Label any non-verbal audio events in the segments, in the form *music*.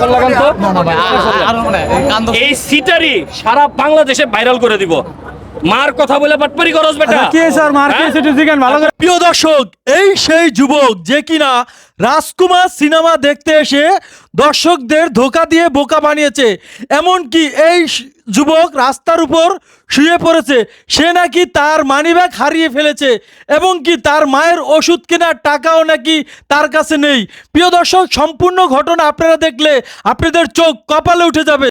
Phone লাগান তো এই সিটারি সারা বাংলাদেশে ভাইরাল করে দিব। মার কথা বলে বাটপারি করস বেটা। কি স্যার মার্কেট সিটি জিগান ভালো করে। প্রিয় দর্শক এই সেই যুবক যে কিনা রাজকুমার সিনেমা দেখতে এসে দর্শকদের ধোকা দিয়ে বোকা বানিয়েছে। এমনকি এই যুবক রাস্তার উপর শুয়ে পড়েছে। সে নাকি তার মানিব্যাগ হারিয়ে ফেলেছে এবং কি তার মায়ের ওষুধ কেনার টাকাও নাকি তার কাছে নেই। প্রিয় দর্শক, সম্পূর্ণ ঘটনা আপনারা দেখলে আপনাদের চোখ কপালে উঠে যাবে।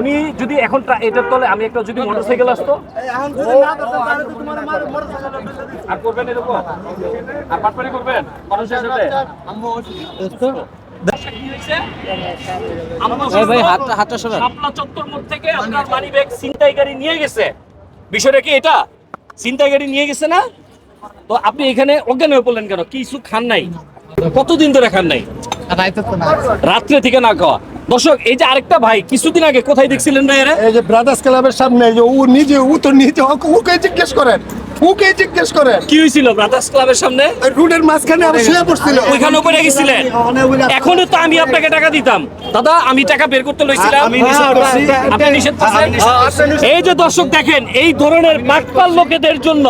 উনি যদি এখন এটার তলে আমি একটা যদি মোটরসাইকেল আসতো আর করবেন এরকম? আর বাটপারি করবেন? মানুষের সাথে কি বিষয়টা এটা? ছিনতাইকারী নিয়ে গেছে না? তো আপনি এখানে অজ্ঞান হয়ে পড়লেন কেন? কিছু খান নাই? কতদিন ধরে খান নাই? রাত্রে থেকে না খাওয়া। দর্শক এই যে আরেকটা ভাই কিছুদিন আগে কোথায় দেখছিলেন ভাই এরা? এই যে ব্রাদার্স ক্লাবের সামনে যে ও নিজে ও তো নিজে ওকে জিজ্ঞেস করেন ওকে জিজ্ঞেস করেন। কি হয়েছিল ব্রাদার্স ক্লাবের সামনে? রোডের মাঝখানে আবার শুয়ে পড়ছিল। ওইখানে উপরে গেছিলেন। এখনও তো আমি আপনাকে টাকা দিতাম। দাদা আমি টাকা বের করতে লইছিলাম। আপনি নিষেধ করছেন? এই যে দর্শক দেখেন এই ধরনের বাটপাল লোকেদের জন্য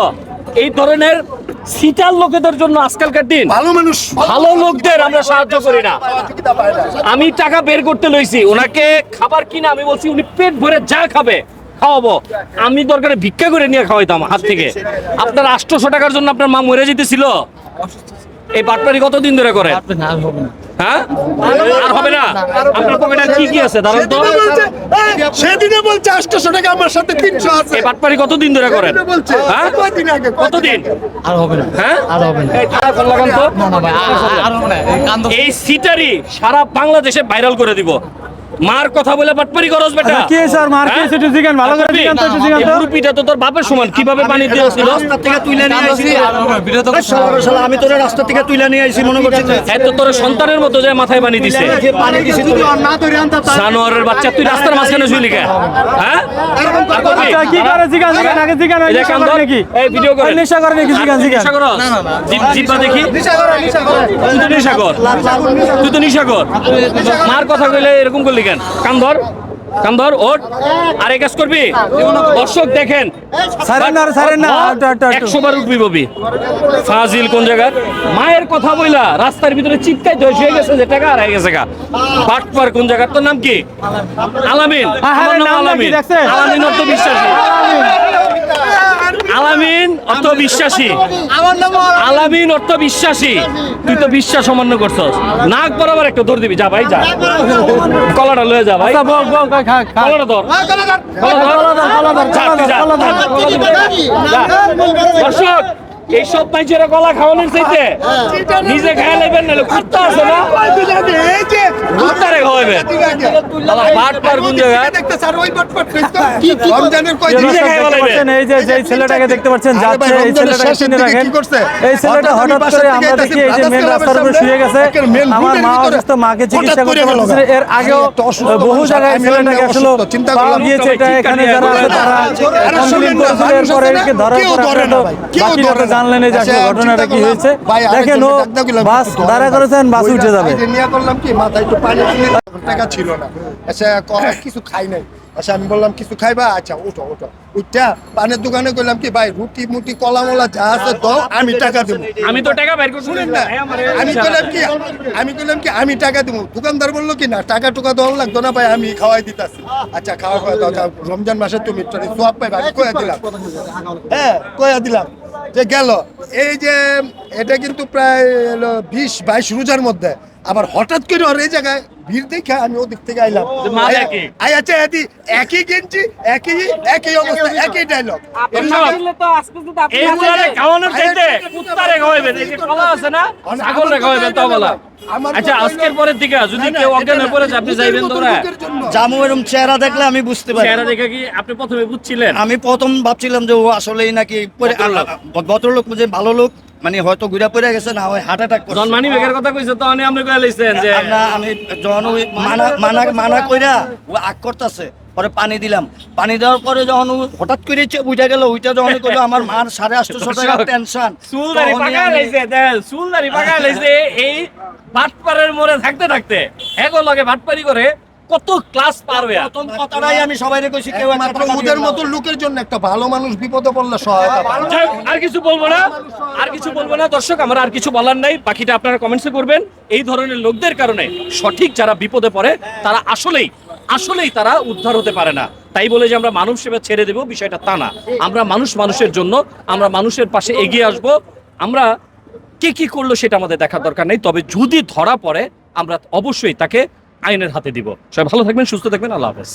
এই ধরনের সিটার লোকেদের জন্য আজকালকার দিন। ভালো মানুষ। ভালো লোকদের আমরা সাহায্য করি না। আমি টাকা বের করতে লইছি ওনাকে খাবার কিনা আমি বলছি উনি পেট ভরে যা খাবে খাওয়াবো। আমি দরকারে ভিক্ষা করে নিয়ে খাওয়াইতাম হাত থেকে। আপনার আটশোশো টাকার জন্য আপনার মা মরে যেতেছিল? এই বাটপারি কতদিন ধরে করে হ্যাঁ? আর হবে না? আপনার পকেটে কি কি আছে? দাঁড়ান তো। সেদিনে বলছে আটশো টাকা আমার সাথে তিনশো আছে। এই বাটপারি কতদিন ধরে করেন? বলছে হ্যাঁ? কয়দিন আগে কতদিন? আর হবে না। হ্যাঁ? আর হবে না। এই থানায় ফোন লাগান তো। না ভাই আর হবে না। কান্দ। এই সিটারি সারা বাংলাদেশে ভাইরাল করে দিব। মার কথা বলে বাটপারি করস বেটা। কি স্যার মার্কেট হ্যাঁ? সিটি জিগান ভালো করে জিগান তো জিগান তো মুরব্বিটা তো তোর বাপের সমান কীভাবে পানি দিয়েছিল? থেকে তুলে নিয়ে আইছি। ভিডিও তো শালা আমি তোরে রাস্তা থেকে তুলে নিয়ে আইছি মনে করছিস? এত তোর সন্তানের মতো যে মাথায় পানি দিছে। যে পানি দিছি তুই আর না ধরে আনতাম জানোয়ারের বাচ্চা তুই রাস্তার মাঝখানে শুইলি কে? হ্যাঁ? আচ্ছা কি করে জিগান জিগান? আগে জিগান এই যে নেশা ধর, নাকি এই ভিডিও করে। নেশা করে নাকি জিগান জিগান। নেশা করস? জিভ- জিভা দেখি। তুই তো নেশা কর। তুই তো নেশা কর। মার কথা কইলে এরকম করলি কেন কান্দর কান্দর ওট আর কাজ করবি? দর্শক দেখেন একশো বার উঠবি ববি। ফাজিল কোন জায়গার? মায়ের কথা বইলা রাস্তার ভিতরে চিৎকাই ধস হয়ে গেছে যে টাকা হারাই গেছে গা। পাটপার কোন জায়গার? তোর নাম কি? আলামিন। হ্যাঁ, হ্যাঁ, আলামিন। আলামিন বিশ্বাসী আলামিন অর্থ বিশ্বাসী। আলামিন অর্থ বিশ্বাসী। তুই তো বিশ্বাস অমান্য করছস। নাক বরাবর একটা ধর দিবি। যা ভাই যা। কলাটা লয়ে যা ভাই। আচ্ছা কলাটা ধর। কলা কলা। দর্শক এইসব মানুষেরা কলা খাওয়ানোর চাইতে নিজে খাই লাইবেন নাহলে কুত্তা আছে না? কুত্তারে খাওয়াইবেন। আলা পার কোন জায়গায়? দেখতে স্যার ওই বাটপাট রমজানের কয় দিন নিজে খাই দেখতে এই যে যে ছেলেটাকে দেখতে পাচ্ছেন যাচ্ছে এই ছেলেটাকে চিনে রাখেন। এই ছেলেটা হঠাৎ হঠাৎ করে আমরা দেখি এই যে মেন রাস্তার উপরে শুয়ে গেছে। আমার মা অসুস্থ মাকে চিকিৎসা করতে গেল। এর আগেও বহু জায়গায় আমি ছেলেটাকে আসলে পাওয়া গিয়েছে এটা এখানে যারা তারা কমপ্লেন করেছিল এরপরে আছে একে কেউ ধরে না কেউ ধরে না। জানলেন এই যে আচ্ছা, ঘটনাটা কি হয়েছে? দেখেন ও বাস দাঁড়া করেছেন বাস উঠে যাবে। করলাম কি মাথায় একটু পানি তুলে টাকা ছিল না। আচ্ছা কিছু খাই নাই। আচ্ছা আমি বললাম কিছু খাইবা? আচ্ছা উঠো উঠো। উঠটা পানের দোকানে কইলাম কি ভাই রুটি মুটি কলা মলা যা আছে দাও আমি টাকা দেবো। আমি তো টাকা বের করছি। না আমি কইলাম কি আমি কইলাম কি আমি টাকা দেবো। দোকানদার বলল কি না টাকা টুকা দেওয়া লাগতো না ভাই আমি খাওয়াই দিতাছি। আচ্ছা খাওয়া খাওয়া। রমজান মাসে তুমি সব পাইবা আমি কয়া দিলাম। হ্যাঁ কয়া দিলাম। যে গেল। এই যে এটা কিন্তু প্রায় বিশ বাইশ রোজার মধ্যে। আবার হঠাৎ করে ওর এই জায়গায় ভিড় দেখে আমি ওদিক থেকে আইলাম। একই। আই আচ্ছা এদি একই গেঞ্জি একই একই অবস্থা একই ডায়লগ এইগুলারে খাওয়ানোর চাইতে কুত্তারে খাওয়াইবেন এই যে কলা আছে না ছাগল খাওয়াইবেন তো বলা আচ্ছা আজকের পরের দিকে যদি কেউ অজ্ঞান হয়ে পড়ে আপনি যাইবেন তোমরা। জামু এরকম চেহারা দেখলে আমি বুঝতে পারি। চেহারা দেখে কি আপনি প্রথমে বুঝছিলেন? আমি প্রথম ভাবছিলাম যে ও আসলেই নাকি ভদ্রলোক। যে ভালো লোক মানে হয়তো ঘুরে পড়ে গেছে না হয় হার্ট অ্যাটাক জন মানি বেগের কথা কইছে তো আমি আপনি কয়ে লইছেন যে আমরা আমি ওই মানা মানা মানা কইরা ও আগ করতেছে পরে পানি দিলাম। পানি দেওয়ার পরে যখন হঠাৎ করে বুঝা গেল ওইটা যখন করল *laughs* আমার মার সাড়ে আটশোশো টাকা টেনশন চুলদারি পাকা লাইছে দেখ চুলদারি পাকা লাইছে এই ভাটপাড়ের মোড়ে থাকতে থাকতে এগো লগে ভাটপারি করে কত ক্লাস পার হয়ে প্রথম কথাটাই আমি সবাই কইছি কেউ মাত্র ওদের না। মতো লোকের জন্য একটা ভালো মানুষ বিপদে পড়লে সহায়তা হোক, আর কিছু বলব না আর কিছু বলব না। দর্শক আমার আর কিছু বলার নাই। বাকিটা আপনারা কমেন্টসে করবেন। এই ধরনের লোকদের কারণে সঠিক যারা বিপদে পড়ে তারা আসলেই আসলেই তারা উদ্ধার হতে পারে না। তাই বলে যে আমরা মানব সেবা ছেড়ে দেব বিষয়টা তা না। আমরা মানুষ মানুষের জন্য আমরা মানুষের পাশে এগিয়ে আসব। আমরা কে কি করল সেটা আমাদের দেখার দরকার নেই। তবে যদি ধরা পড়ে আমরা অবশ্যই তাকে আইনের হাতে দিব। সবাই ভালো থাকবেন সুস্থ থাকবেন আল্লাহ হাফেজ।